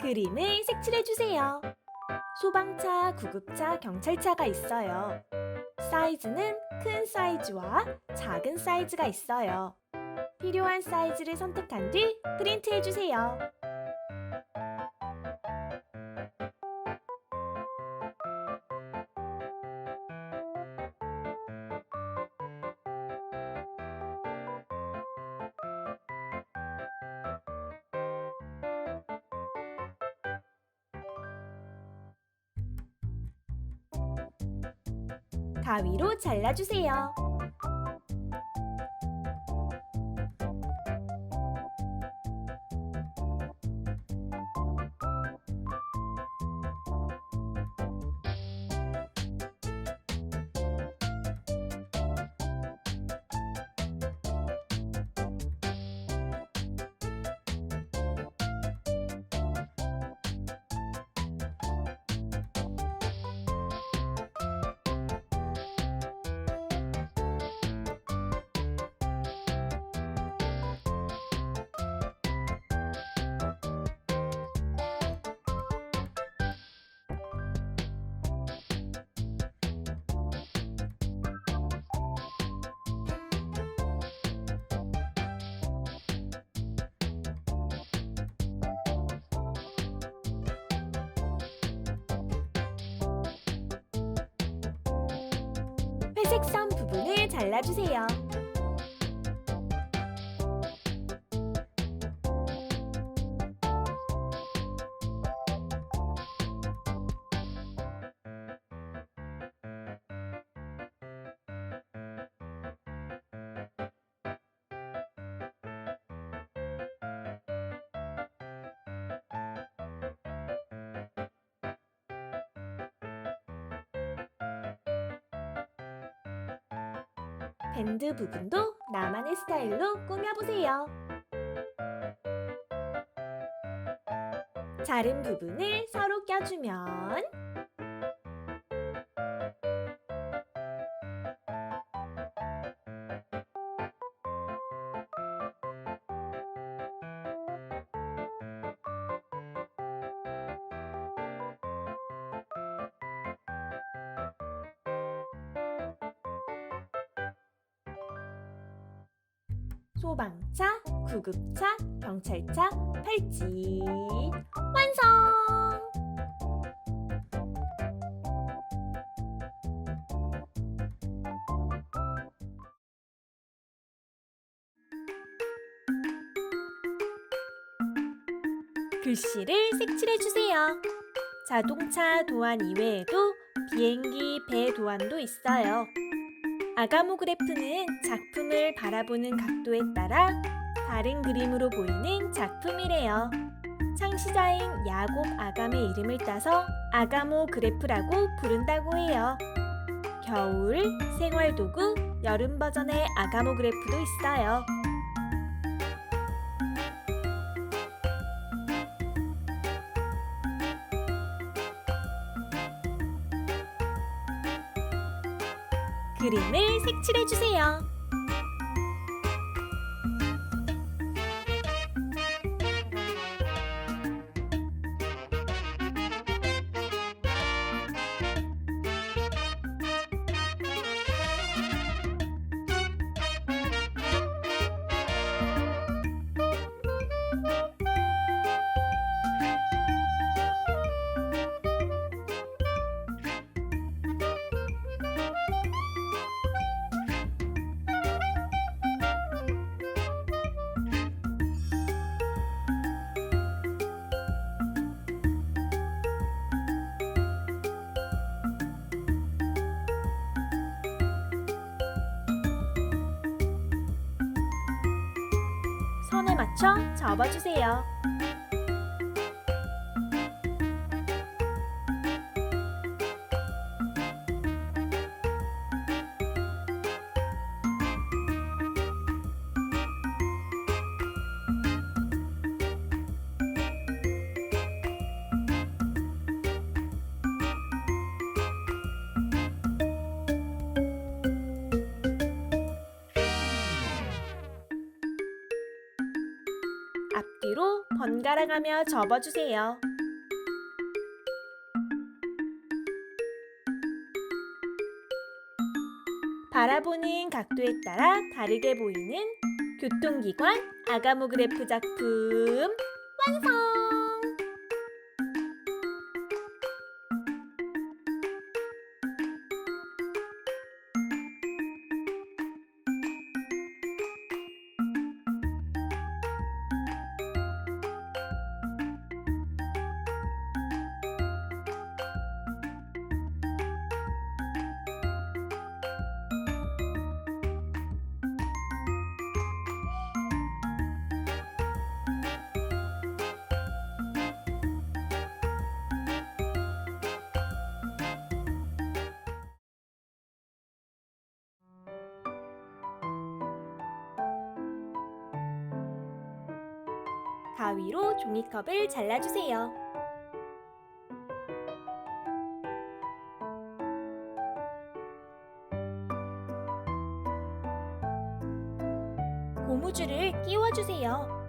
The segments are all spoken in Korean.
그림을 색칠해주세요. 소방차, 구급차, 경찰차가 있어요. 사이즈는 큰 사이즈와 작은 사이즈가 있어요. 필요한 사이즈를 선택한 뒤 프린트해주세요. 가위로 잘라주세요. 색선 부분을 잘라주세요. 밴드 부분도 나만의 스타일로 꾸며보세요. 자른 부분을 서로 껴주면 소방차, 구급차, 경찰차, 팔찌 완성! 글씨를 색칠해 주세요. 자동차 도안 이외에도 비행기, 배 도안도 있어요. 아가모그래프는 작품을 바라보는 각도에 따라 다른 그림으로 보이는 작품이래요. 창시자인 야곱 아감의 이름을 따서 아가모 그래프라고 부른다고 해요. 겨울, 생활도구, 여름 버전의 아가모 그래프도 있어요. 그림을 색칠해주세요. 선에 맞춰 접어주세요. 번갈아 가며 접어주세요. 바라보는 각도에 따라 다르게 보이는 교통기관 아가모그래프 작품 완성! 가위로 종이컵을 잘라주세요. 고무줄을 끼워주세요.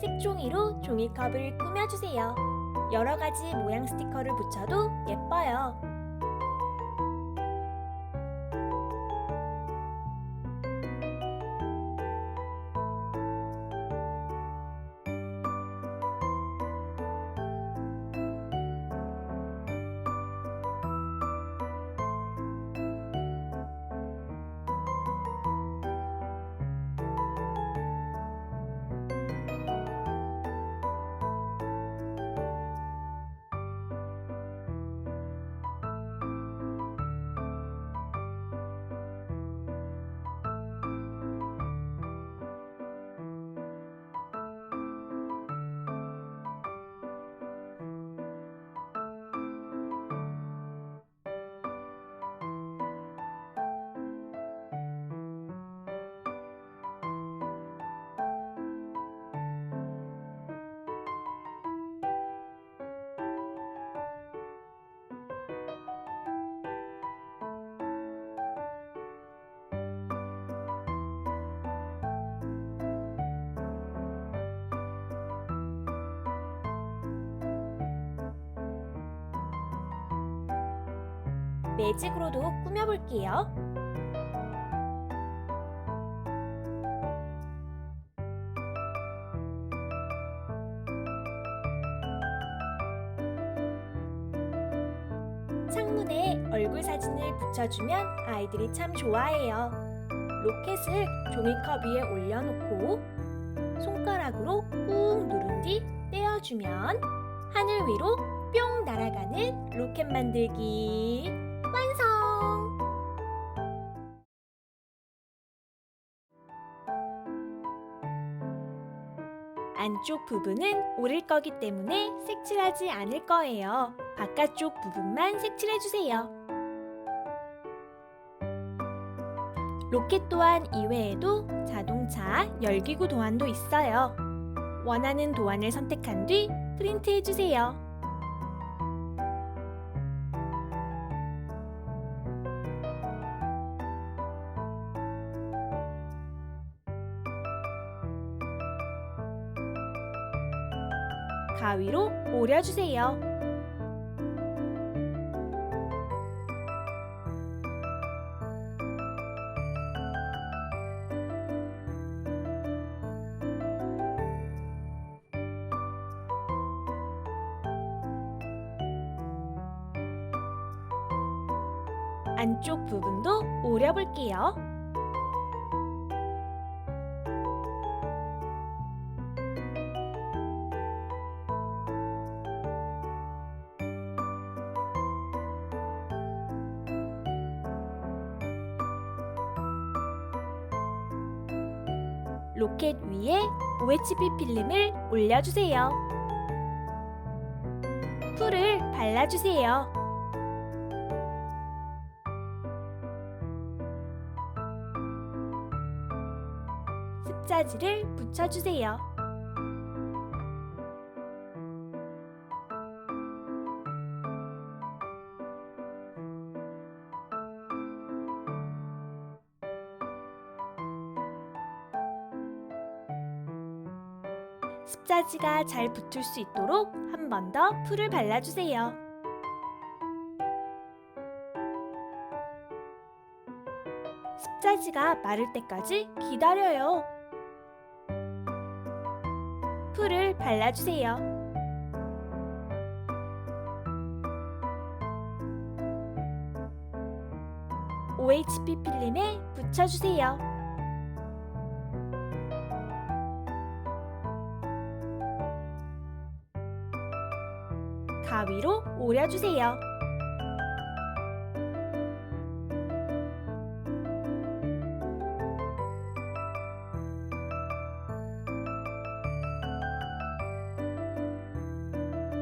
색종이로 종이컵을 꾸며주세요. 여러 가지 모양 스티커를 붙여도 예뻐요. 매직으로도 꾸며볼게요. 창문에 얼굴 사진을 붙여주면 아이들이 참 좋아해요. 로켓을 종이컵 위에 올려놓고 손가락으로 꾹 누른 뒤 떼어주면 하늘 위로 뿅 날아가는 로켓 만들기 완성! 안쪽 부분은 오릴 거기 때문에 색칠하지 않을 거예요. 바깥쪽 부분만 색칠해주세요. 로켓 도안 이외에도 자동차 열기구 도안도 있어요. 원하는 도안을 선택한 뒤 프린트해주세요. 가위로 오려주세요. 로켓 위에 OHP 필름을 올려주세요. 풀을 발라주세요. 습자지를 붙여주세요. 습자지가 잘 붙을 수 있도록 한 번 더 풀을 발라주세요. 습자지가 마를 때까지 기다려요. 풀을 발라주세요. OHP 필름에 붙여주세요. 오려주세요.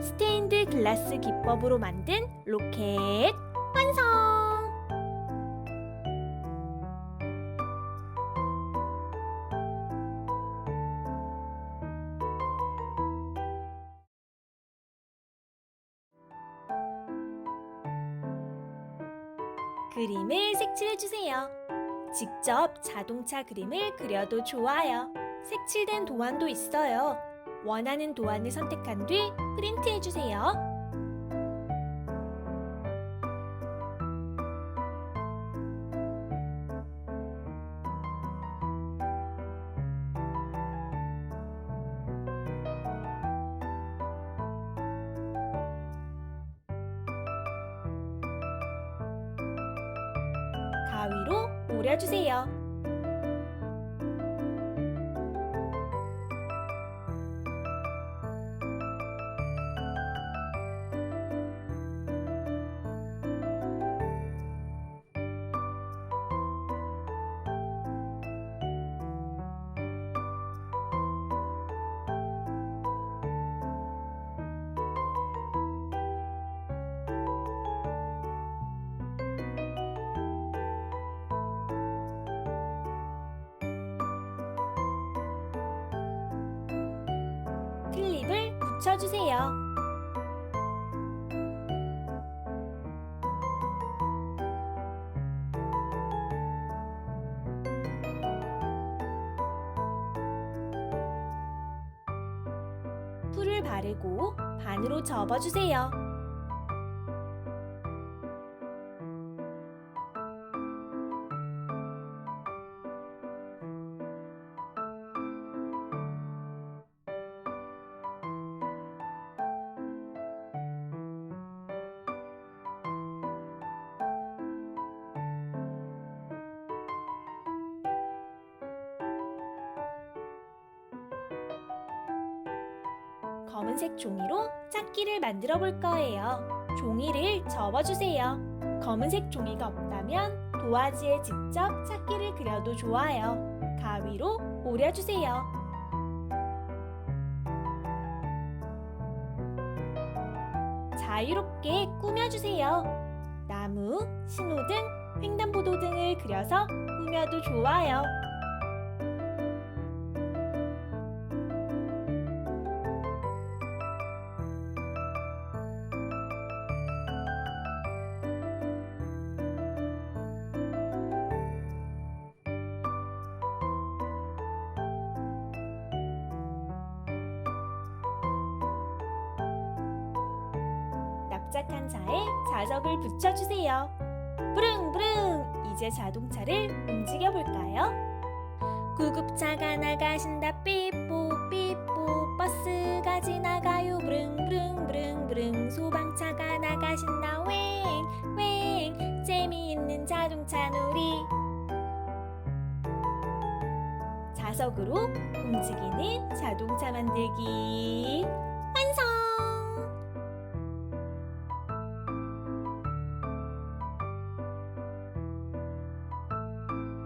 스테인드 글라스 기법으로 만든 로켓 그림을 색칠해주세요. 직접 자동차 그림을 그려도 좋아요. 색칠된 도안도 있어요. 원하는 도안을 선택한 뒤 프린트해주세요. 가위로 오려주세요. 붙여주세요. 풀을 바르고 반으로 접어주세요. 검은색 종이로 짝기를 만들어 볼 거예요. 종이를 접어주세요. 검은색 종이가 없다면 도화지에 직접 짝기를 그려도 좋아요. 가위로 오려주세요. 자유롭게 꾸며주세요. 나무, 신호등, 횡단보도 등을 그려서 꾸며도 좋아요. 납작한 차에 자석을 붙여주세요. 부릉부릉! 이제 자동차를 움직여 볼까요? 구급차가 나가신다. 삐뽀 삐뽀 버스가 지나가요. 부릉부릉 부릉부릉. 소방차가 나가신다. 웽웽. 재미있는 자동차 놀이. 자석으로 움직이는 자동차 만들기